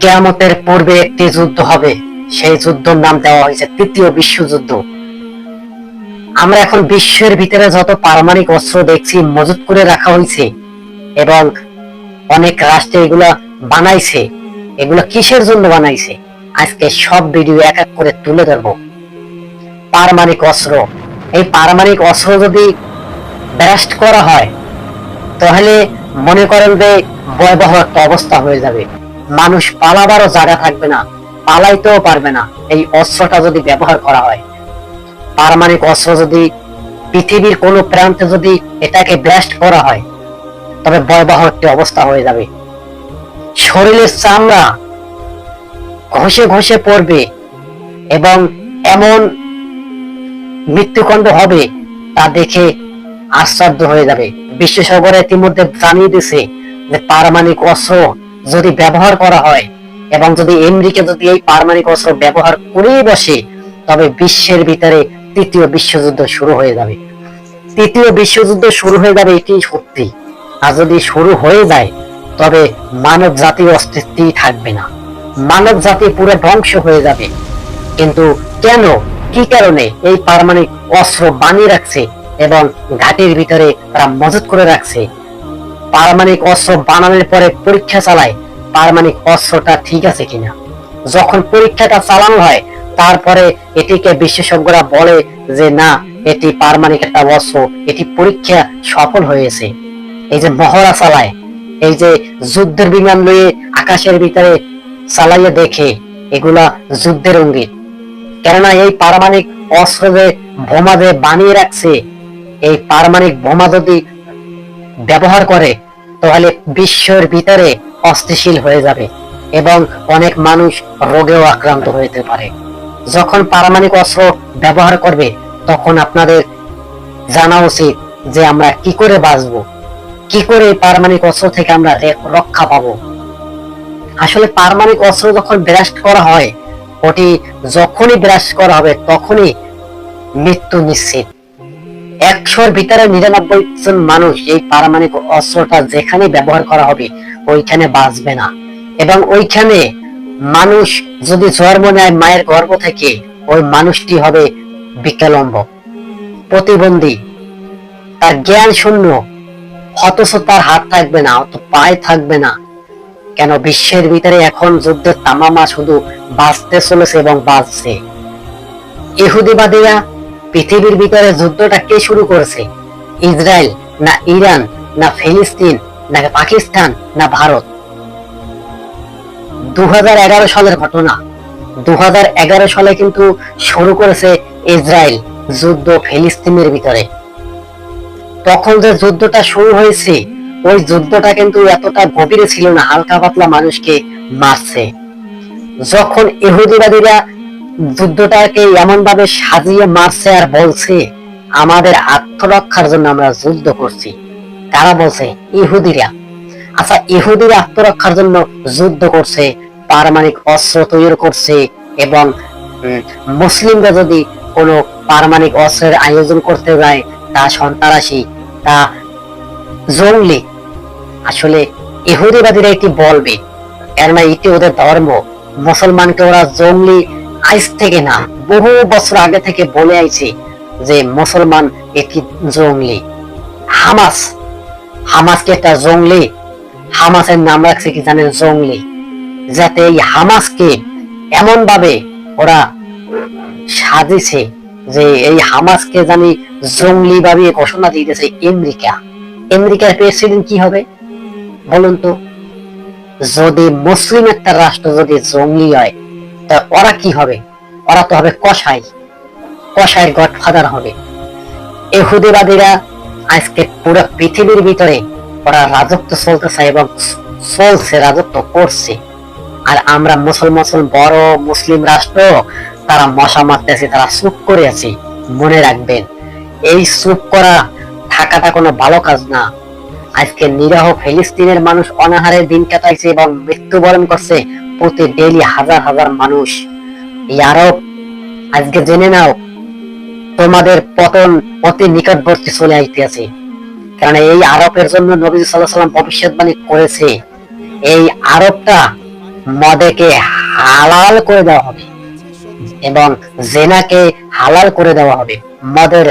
কেয়ামতের পূর্বে একটি যুদ্ধ হবে। সেই যুদ্ধের নাম দেওয়া হয়েছে তৃতীয় বিশ্বযুদ্ধ। আমরা এখন বিশ্বের ভিতরে যত পারমাণবিক অস্ত্র দেখছি, মজুত করে রাখা হয়েছে এবং অনেক রাষ্ট্রে এগুলা বানাইছে। এগুলো কিসের জন্য বানাইছে? আজকে সব ভিডিও এক এক করে তুলে ধরবো। পারমাণবিক অস্ত্র। এই পারমাণবিক অস্ত্র যদি ব্যাস্ট করা হয়, তাহলে মনে করেন যে ভয়াবহ একটা অবস্থা হয়ে যাবে। মানুষ পালাবারও জায়গা থাকবে না, পালাইতেও পারবে না। এই অস্ত্রটা যদি ব্যবহার করা হয়, পারমাণবিক অস্ত্র যদি পৃথিবীর কোন প্রান্তে যদি এটাকে ব্লাস্ট করা হয়, তবে ভয়াবহ একটি অবস্থা হয়ে যাবে। শরীরের চামড়া ঘষে ঘষে পড়বে এবং এমন মৃত্যুকাণ্ড হবে তা দেখে আশ্চর্য হয়ে যাবে। বিশেষজ্ঞরা ইতিমধ্যে জানিয়ে দিছে যে পারমাণবিক অস্ত্র যদি ব্যবহার করা হয় এবং যদি আমেরিকা যদি এই পারমাণবিক অস্ত্র ব্যবহার করেই বসে, তবে বিশ্বের ভিতরে তৃতীয় বিশ্বযুদ্ধ শুরু হয়ে যাবে। তৃতীয় বিশ্বযুদ্ধ শুরু হয়ে যাবে এটি সত্যি। আর যদি শুরু হয়ে যায়, তবে মানব জাতির অস্তিত্বই থাকবে না। মানব জাতি পুরো ধ্বংস হয়ে যাবে। কিন্তু কেন, কি কারণে এই পারমাণবিক অস্ত্র বানিয়ে রাখছে এবং ঘাটির ভিতরে তারা মজুত করে রাখছে পারমাণবিক অস্ত্র বানানোর পরে পরীক্ষা চালায়, পারমাণবিক অস্ত্রটা ঠিক আছে কিনা? যখন পরীক্ষাটা চালানো হয়, তারপরে এটিকে বিশেষজ্ঞরা বলে যে, না, এটি পারমাণবিক একটা অস্ত্র, এটি পরীক্ষা সফল হয়েছে। এই যে মহড়া চালায়, এই যে যুদ্ধের বিমান লয়ে আকাশের ভিতরে চালাইয়া দেখে, এগুলা যুদ্ধের অঙ্গিত। কেননা এই পারমাণবিক অস্ত্র যে বোমা যে বানিয়ে রাখছে, এই পারমাণবিক বোমা যদি ব্যবহার করে, তাহলে বিশ্বের ভিতরে অস্থিশীল হয়ে যাবে এবং অনেক মানুষ রোগেও আক্রান্ত হতে পারে। যখন পারমাণবিক অস্ত্র ব্যবহার করবে, তখন আপনাদের জানা উচিত যে আমরা কি করে বাঁচব, কি করে এই পারমাণবিক অস্ত্র থেকে আমরা রক্ষা পাব। আসলে পারমাণবিক অস্ত্র যখন ব্রাস্ট করা হয়, ওটি যখনই ব্রাস্ট করা হবে, তখনই মৃত্যু নিশ্চিত। একশোর ভিতরে নিরানব্বই জন মানুষ এই পারমাণবিক অস্ত্রটা যেখানে ব্যবহার করা হবে, ওইখানে বাঁচবে না। এবং ওইখানে মানুষ যদি জন্ম নেয় মায়ের গর্ভ থেকে, ওই মানুষটি হবে বিকলম্ব প্রতিবন্ধী। তার জ্ঞান শূন্য, অথচ তার হাত থাকবে না অত পায়ে থাকবে না। কেন বিশ্বের ভিতরে এখন যুদ্ধের তামামা শুধু বাঁচতে চলেছে এবং বাঁচছে। ইহুদিবাদীরা পৃথিবীর ভিতরে যুদ্ধটা কে শুরু করেছে? ইসরায়েল না ইরান না ফিলিস্তিন না পাকিস্তান না ভারত? দু সালের ঘটনা। দু সালে কিন্তু শুরু করেছে ইসরায়েল যুদ্ধ ফিলিস্তিনের ভিতরে। তখন যে যুদ্ধটা শুরু হয়েছে, ওই যুদ্ধটা কিন্তু এতটা গভীরে ছিল না, হালকা পাতলা মানুষকে মারছে। যখন ইহুদিবাদীরা যুদ্ধটাকে এমন ভাবে সাজিয়ে মারছে আর বলছে, আমাদের আত্মরক্ষার জন্য আমরা যুদ্ধ করছি। কারা বলছে, ইহুদিরা। আচ্ছা ইহুদিরা আত্মরক্ষার জন্য যুদ্ধ করছে পারমাণবিক অস্ত্র তৈরি করছে এবং মুসলিমরা যদি কোনো পারমাণবিক অস্ত্রের আয়োজন করতে যায়, তা সন্ত্রাসী, তা জঙ্গলি। আসলে ইহুদিবাদীরা এটি বলবে, কেননা এটি ওদের ধর্ম। মুসলমানকে ওরা জঙ্গলি আইস থেকে না, বহু বছর আগে থেকে বলে আইছে যে মুসলমান একটি জঙ্গলি। হামাস, হামাসকে একটা জঙ্গলি। হামাসের নাম রাখছে কি জানেন? জঙ্গলি। যাতে এই হামাসকে এমন ভাবে ওরা সাজিছে যে এই হামাসকে জানি জঙ্গলি ভাবে ঘোষণা দিতেছে আমেরিকা। আমেরিকার প্রেসিডেন্ট কি হবে? বলুন তো। যদি মুসলিম একটা রাষ্ট্র যদি জঙ্গলি হয় তা ওরা কি হবে? ওরা তো হবে কসাই। কসাইয়ের গডফাদার হবে। এহুদিবাদীরা আজকে পুরো পৃথিবীর ভিতরে ওরা রাজত্ব চলতেছে এবং চলছে, রাজত্ব করছে। আর আমরা মুসলমান, বড় মুসলিম রাষ্ট্র, তারা মশা মারতেছে, তারা চুপ করে আছে। মনে রাখবেন, এই চুপ করা থাকাটা কোনো ভালো কাজ না। আজকে নিরহ ফিলিস্তিনের মানুষ অনাহারে দিন কাটাইছে এবং মৃত্যুবরণ করছে। প্রতি ডেলি হাজার হাজার মানুষ এই আরব আজকে জেনে নাও, তোমাদের পতন অতি নিকটবর্তী চলে আইতেছে। কারণ এই আরবের জন্য নবী সাল্লাহ সাল্লাম ভবিষ্যৎবাণী করেছে, এই আরবটা মদেকে হালাল করে দেওয়া হবে এবং জেনাকে হালাল করে দেওয়া হবে, মদের